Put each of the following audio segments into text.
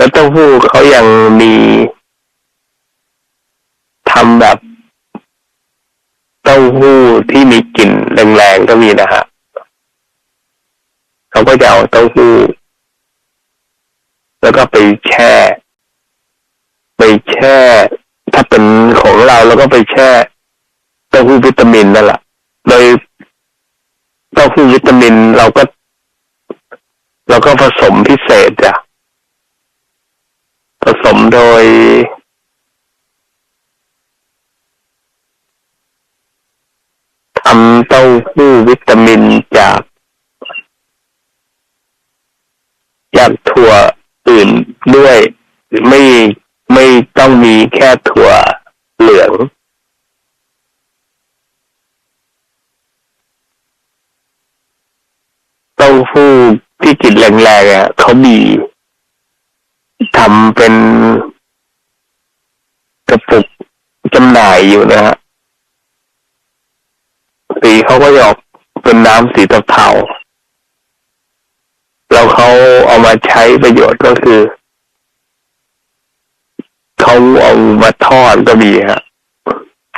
แล้วเต้าหู้เขายังมีทำแบบเต้าหู้ที่มีกลิ่นแรงๆก็มีนะฮะเขาก็จะเอาเต้าหู้แล้วก็ไปแช่ ไปแช่ ถ้าเป็นของเราแล้วก็ไปแช่เต้าหู้วิตามินนั่นแหละโดยเต้าหู้วิตามินเราก็ เราก็ผสมพิเศษจ้ะ ผสมโดยทำเต้าหู้วิตามินจากจากถั่วอื่นด้วย ไม่ไม่ต้องมีแค่ถั่วเหลืองเต้าหู้ที่กลิ่นแรงๆอะเขามี ทำเป็นกระปุกจำหน่ายอยู่นะฮะสีเขาก็จะออกเป็นน้ำสีตะเทาแล้วเขาเอามาใช้ประโยชน์ก็คือเขาเอามาทอดก็มีฮะ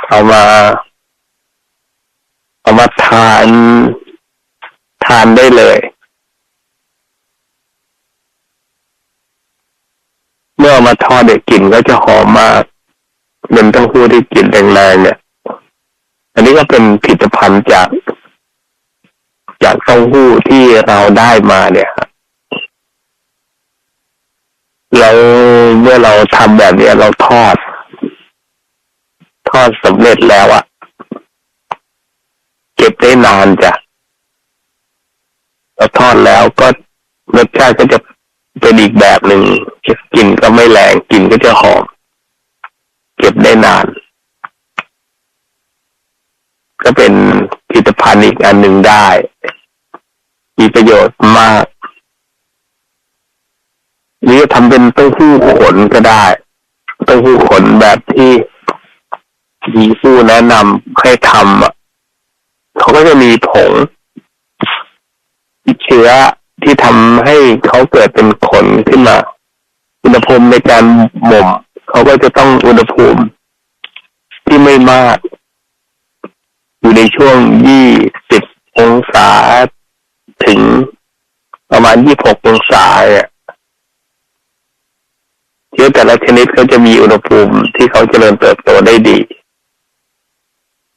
เอามา เอามาทาน ทานได้เลย เมื่ออมาทอดเด็กกลิ่นก็จะหอมมากเป็นเต้าหู้ที่กลิ่นแรงๆเนี่ย อันนี้ก็เป็นผลิตภัณฑ์จาก จากเต้าหู้ที่เราได้มาเนี่ยครับเราเมื่อเราทำแบบนี้เราทอด ทอดสำเร็จแล้วอะเก็บได้นานจ้ะเราทอดแล้วก็รสชาติก็จะ เป็นอีกแบบหนึ่งกลิ่นก็ไม่แรงกลิ่นก็จะหอมเก็บได้นาน ก็เป็นผลิตภัณฑ์อีกอันหนึ่งได้ มีประโยชน์มากหรือทำเป็นเต้าหู้ขนก็ได้เต้าหู้ขนแบบที่มีผู้แนะนำให้ทำอะเขาก็จะมีผงเชื้อ ที่ทำให้เขาเกิดเป็นขนขึ้นมา อุณหภูมิในการหม่มเขาก็จะต้องอุณหภูมิ ที่ไม่มาก อยู่ในช่วงยี่สิบองศาถึงประมาณยี่หกองศาเนี่ยเชื้อแต่ละชนิดเขาจะมีอุณหภูมิที่เขาจเจริญเติบโตได้ดี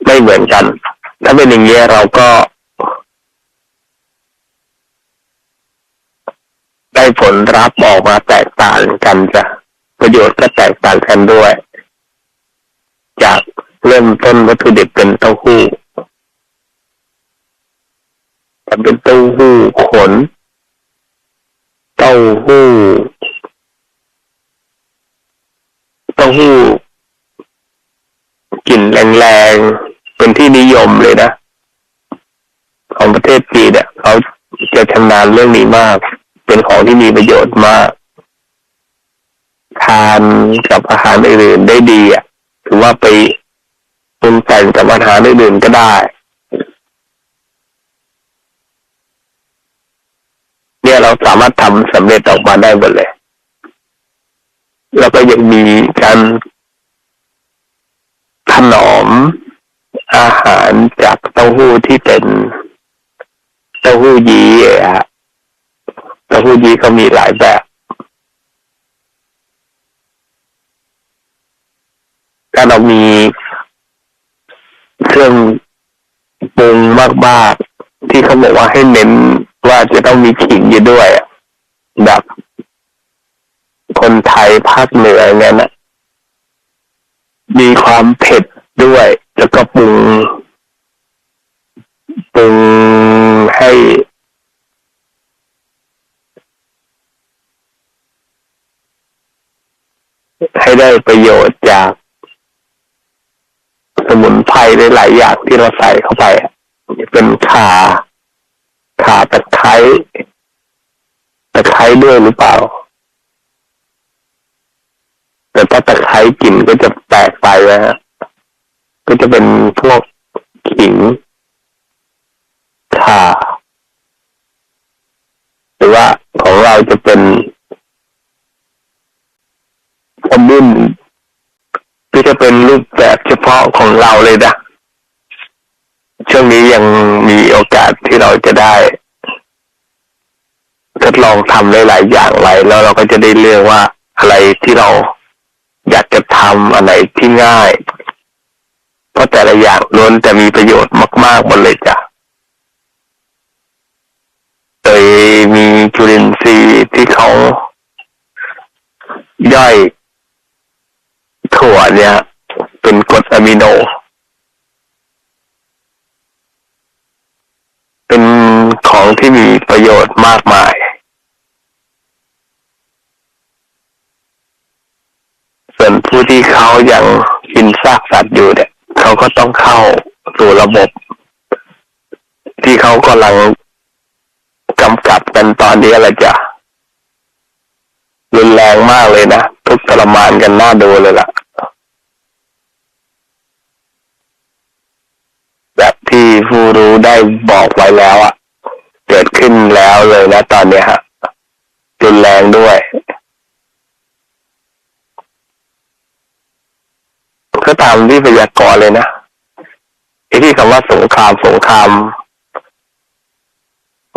ไม่เหมือนกัน ถ้าเป็นอย่างนี้เราก็ ได้ ผลรับออกมาแตกต่างกันจ้ะประโยชน์ก็แตกต่างกันด้วย จากเริ่มต้นวัตถุดิบเป็นเต้าหู้แต่เป็นเต้าหู้ขน เต้าหู้เต้าหู้กลิ่นแรงๆ เป็นที่นิยมเลยนะ ของประเทศจีนเนี่ยเขาจะชำนาญเรื่องนี้มาก เป็นของที่มีประโยชน์มาก ทานกับอาหารอื่นๆได้ดีอะถือว่าไปปรุงแต่งกับอาหารอื่นๆก็ได้ เนี่ยเราสามารถทำสำเร็จออกมาได้หมดเลย แล้วก็ยังมีการถนอมอาหารจากเต้าหู้ที่เป็นเต้าหู้ยี้อะฮะ นี้ก็มีหลายแบบถ้าเรามีเครื่องปรุงมากๆ ที่เขาบอกว่าให้เน้นว่าจะต้องมีขิงอยู่ด้วย แบบคนไทยภาคเหนืออย่างนั้นนะมีความเผ็ดด้วย แล้วก็ปรุงปรุงให้ ให้ได้ ประโยชน์จากสมุนไพรหลายๆอย่างที่เราใส่เข้าไปเป็นขาขาตะไคร้ตะไคร้ด้วยหรือเปล่า แต่ถ้าตะไคร้กลิ่นก็จะแตกไปนะฮะก็จะเป็นพวกขิงข่าหรือว่าของเราจะเป็น บุญที่จะเป็นรูปแบบเฉ พาะของเราเลยนะช่วงนี้ยังมีโอกาสที่เราจะได้ทดลองทำหลายๆอย่างไว้แล้วเราก็จะได้เลือกว่าอะไรที่เราอยากจะทำอะไรที่ง่าย เพราะแต่ละอย่างล้วนแต่มีประโยชน์มากๆหมดเลยจ้ะโดยมีจุลินทรีย์ที่เขาย่อยถั่วเนี่ย เป็นกรดอะมิโน เป็นของที่มีประโยชน์มากมาย ส่วนผู้ที่เขายังกินซากสัตว์อยู่เนี่ย เขาก็ต้องเข้าสู่ระบบ ที่เขากำลังกำกับกันตอนนี้แหละจ้ะรุนแรงมากเลยนะ ทุกทรมานกันน่าดูเลยล่ะ แบบ ที่ผู้รู้ได้บอกไว้แล้วอะเกิดขึ้นแล้วเลยนะตอนเนี้ยฮะรุนแรงด้วย ก็ตามที่พยากรณ์เลยนะไอ้ที่คำว่าสงครามสงคราม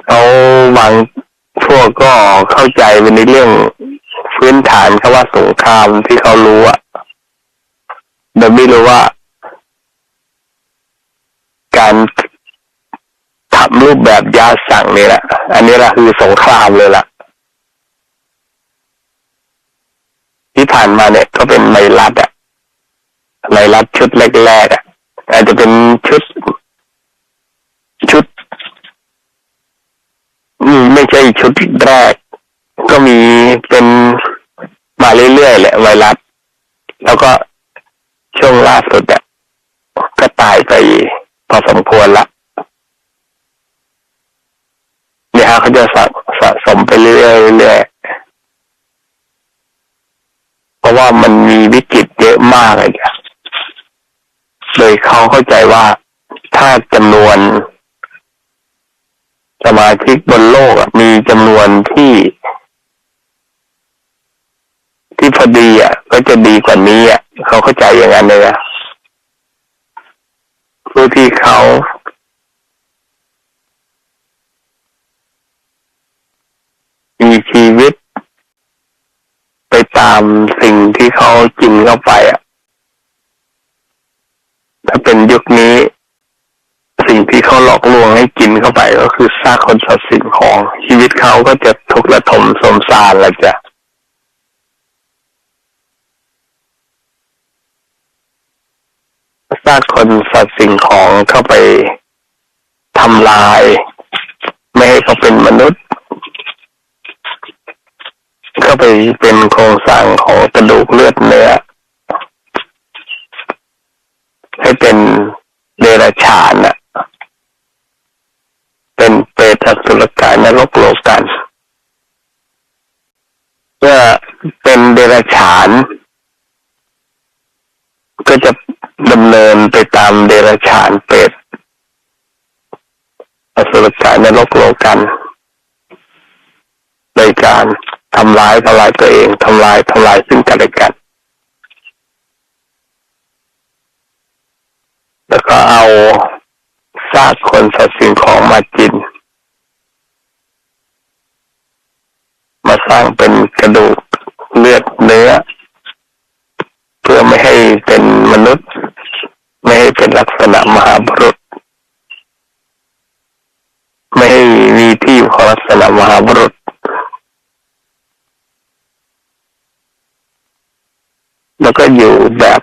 เขาบางพวกก็เข้าใจไปในเรื่องพื้นฐานคำว่าสงครามที่เขารู้อะโดยไม่รู้ว่า การทำรูปแบบยาสั่งนี่แหละ อันนี้แหละคือสงครามเลยล่ะ ที่ผ่านมาเนี่ย ก็เป็นไมรัดอะไมรัดชุดแรกๆอะอาจจะเป็นชุด ชุดไม่ใช่ชุดแรก ก็มีเป็นมาเรื่อยๆแหละไวรัสแล้วก็ช่วงล่าสุดอะก็ตายไป พอสมควรละเนี่ยฮะเขาจะสะสะสมไปเรื่อยๆเรื่อยเพราะว่ามันมีวิกฤตเยอะมากเลยอะโดยเขาเข้าใจว่าถ้าจำนวนสมาชิกบนโลกอะมีจำนวนที่ ที่พอดีอะ ก็จะดีกว่านี้อะ เขาเข้าใจอย่างนั้นเลยนะ ผู้ที่เขามีชีวิต ไปตามสิ่งที่เขากินเข้าไปอะ ถ้าเป็นยุคนี้ สิ่งที่เขาหลอกลวงให้กินเข้าไปก็คือซากคนสัตว์สิ่งของชีวิตเขาก็จะทุกข์ระทมสมสารละจ้ะ ซากคนสัตว์สิ่งของเข้าไปทำลาย ไม่ให้เขาเป็นมนุษย์ เข้าไปเป็นโครงสร้างของกระดูกเลือดเนื้อให้เป็นเดรัจฉานน่ะเป็นเปรตอสุรกายนรกโลกันเมื่อเป็นเดรัจฉาน ก็จะดำเนินไปตามเด รัจฉานเปรตอสุรกายนรกโลกันโดยการทำร้ายทำลายตัวเองทำลายทำลายซึ่งกันและกันแล้วก็เอาซากคนสัตว์สิ่งของมากิน มาสร้างเป็นกระดูกเลือดเนื้อ เพื่อไม่ให้เป็นมนุษย์ ไม่ให้เป็นลักษณะมหาบุรุษ ไม่ให้มีที่อยู่ของลักษณะมหาบุรุษแล้วก็อยู่แบบ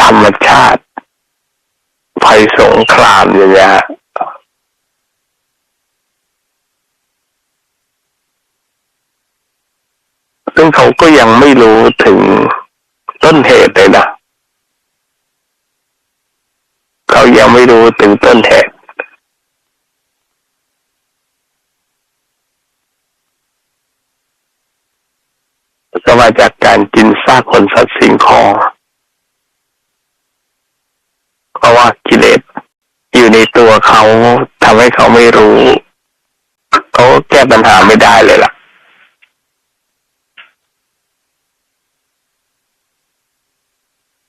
ธรรมชาติ ภัยสงครามอย่างเงี้ยซึ่งเขาก็ยังไม่รู้ถึงต้นเหตุเลยนะเขายังไม่รู้ถึงต้นเหตุก็มาจากการกินซากคนสัตว์สิ่งของะว่ากิเลสอยู่ในตัวเขาทำให้เขาไม่รู้เขาแก้ปัญหาไม่ได้เลยล่ะ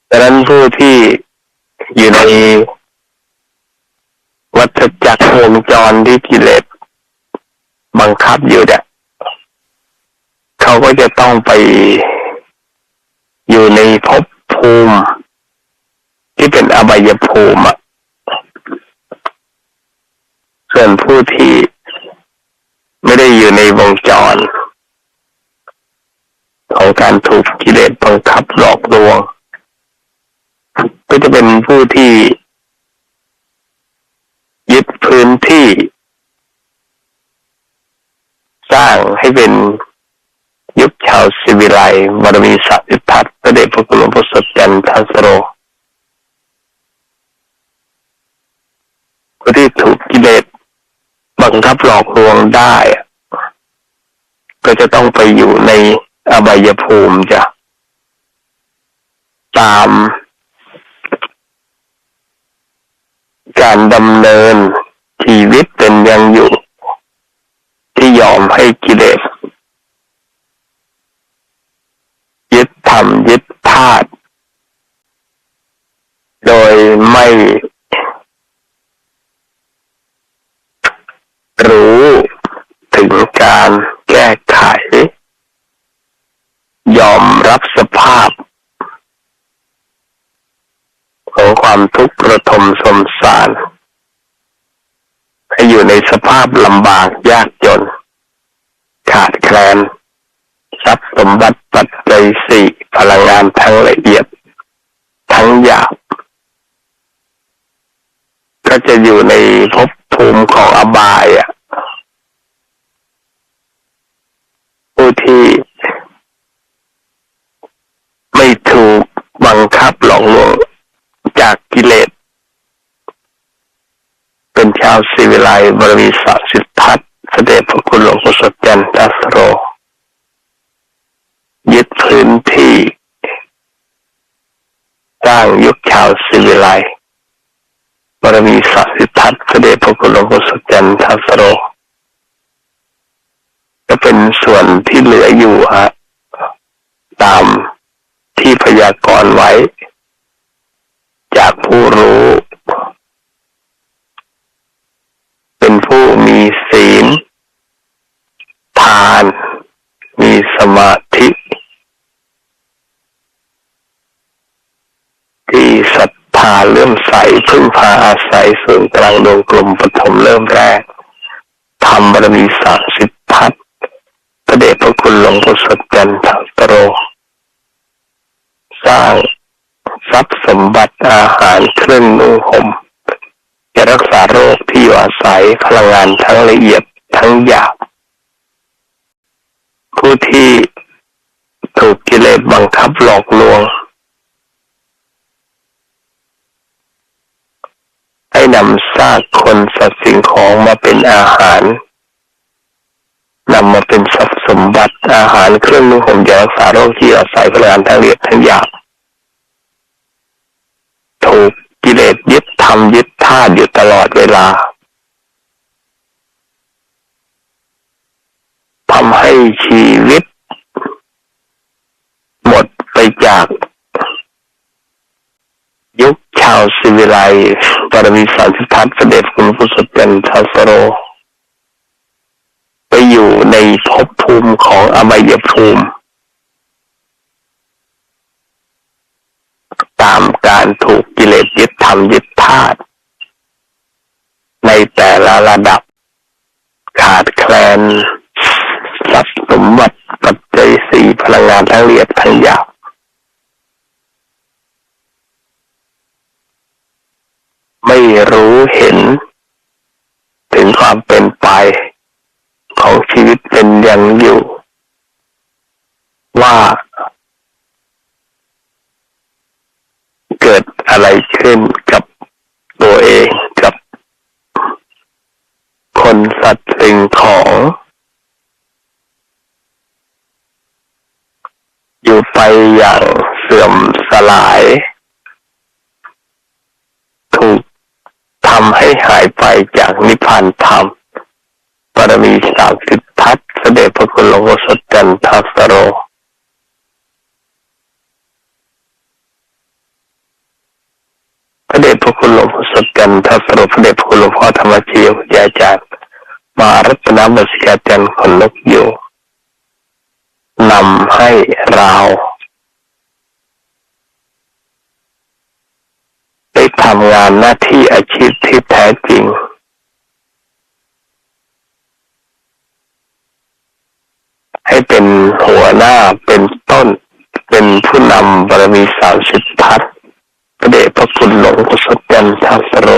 ดังนั้นผู้ที่อยู่ในวัฏจักรวงจรที่กิเลสบังคับอยู่เนี่ยเขาก็จะต้องไปอยู่ในภพภูมิ อบายภูมิส่วนผู้ที่ไม่ได้อยู่ในวงจร ของการถูกกิเลสบังคับหลอกลวง ก็จะเป็นผู้ที่ยึดพื้นที่ สร้างให้เป็นยุคชาวสิวิไลบารมีสัติทัตพระเดชพระคุณหลวงพ่อสดจันทัสโร ผู้ที่ถูกกิเลสบังคับหลอกลวงได้ ก็จะต้องไปอยู่ในอบายภูมิจ้ะตาม การดำเนินชีวิตเป็นยังอยู่ ที่ยอมให้กิเลสยึดธรรมยึดธาตุโดยไม่ รู้ถึงการแก้ไข ยอมรับสภาพ ของความทุกข์ระทมสมสาร ให้อยู่ในสภาพลำบากยากจน ขาดแคลนทรัพย์สมบัติปัจจัยสี่พลังงานทั้งละเอียด ทั้งหยาบ ก็จะอยู่ในภพภูมิของอบายอะ ผู้ ที่ไม่ถูกบังคับหลอกลวงจากกิเลส เป็นชาวสิวิไลบรมีสัสิทธัตถ์เสด็จพระคุณหลวงพ่อสดจันทัสโร ยึดพื้นที่สร้างยุคชาวสิวิไลบรมีสัสิทธัตถ์เสด็จพระคุณหลวงพ่อสดจันทัสโร เป็นส่วนที่เหลืออยู่ฮะตามที่พยากรณ์ไว้ จากผู้รู้ เป็นผู้มีศีล ทาน มีสมาธิ ที่ศรัทธาเลื่อมใสพึ่งพาอาศัยส่วนกลางดวงกลมปฐมเริ่มแรกทำบารมีสามสิบ ระเดชพระคุณหลวงพ่อสดจันทร์ตโร สร้างทรัพย์สมบัติอาหารเครื่องนุ่งห่มจะรักษาโรคที่อยู่อาศัยพลังงานทั้งละเอียดทั้งหยาบผู้ที่ถูกกิเลสบังคับหลอกลวง ให้นำซากคนสัตว์สิ่งของมาเป็นอาหาร นำมาเป็นทรัพย์สมบัติอาหารเครื่องนุ่งห่มยารักษาโรคที่อาศัยพลังงานทั้งละเอียดทั้งหยาบถูกกิเลสยึดทำยึดท่าอยู่ตลอดเวลาทำให้ชีวิต หมดไปจาก ยุคชาวสิวิไลปรมีสารสิทธัตถ์เสด็จคุณพุทธจันทัสโร ไปอยู่ในภพภูมิของอบายภูมิ ตามการถูกกิเลสยึดทำยึดธาตุในแต่ละระดับ ขาดแคลนทรัพย์สมบัติปัจจัยสี่พลังงานทั้งละเอียดทั้งหยาบไม่รู้เห็น ถึงความเป็นไป ของชีวิตเป็นอย่างอยู่ ว่า เกิดอะไรขึ้นกับตัวเองกับคนสัตว์สิ่งของ อยู่ไปอย่างเสื่อมสลาย ถูกทำให้หายไปจากนิพพานธรรม ปรมีสามสิบทัศน์เสด็จพระคุณหลวงพ่อสดจันทัสโรพระเดชพระคุณหลวงพ่อสดจันทัสโรพระเดชพระคุณหลวงพ่อธรรมชีววิยาจารย์มารัตนบัสกาจันทร์คนนกอยู่นำให้เราได้ทำงานหน้าที่อาชีพที่แท้จริง ให้เป็น หน้าเป็นต้น เป็นผู้นำบารมีสามสิบทัศน์พระเดชพระคุณหลวงพ่อสดจันทัสโร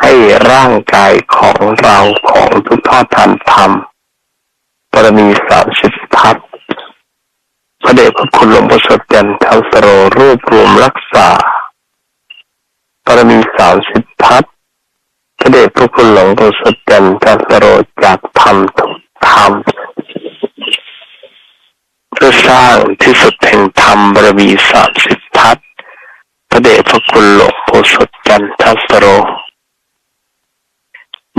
ให้ร่างกายของเราของทุกทอดทันธรรมบารมีสามสิบทัศน์พระเดชพระคุณหลวงพ่อสดจันทัสโรรวบรวมรักษาบารมีสามสิบทัศน์พระเดชพระคุณหลวงพ่อสดจันทัสโรจากธรรมทุกธรรม เพื่อสร้างที่สุดแห่งธรรมบารมีสามสิบทัศพระเดชพระคุณหลวงพ่สดจันทัสโร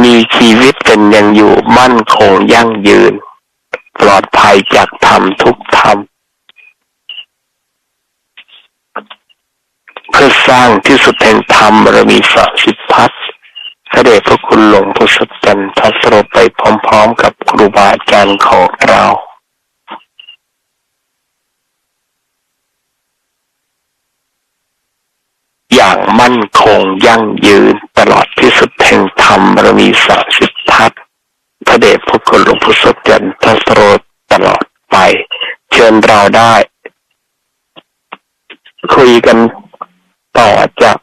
มีชีวิตเป็นยังอยู่มั่นคงยั่งยืน ปลอดภัยจากธรรมทุกธรรม เพื่อสร้างที่สุดแห่งธรรมบารมีสามสิบทัศพระเดชพระคุณหลวงพ่สดจันทัสโรไปพร้อมๆ กับครูบาอาจารย์ของเรา อย่างมั่นคงยั่งยืนตลอดที่สุดแห่งธรรมบารมีสามสิบทัศพระเดชพระคุณหลวงพ่อสดจันทัสโรตลอดไป เชิญเราได้ คุยกันต่อจาก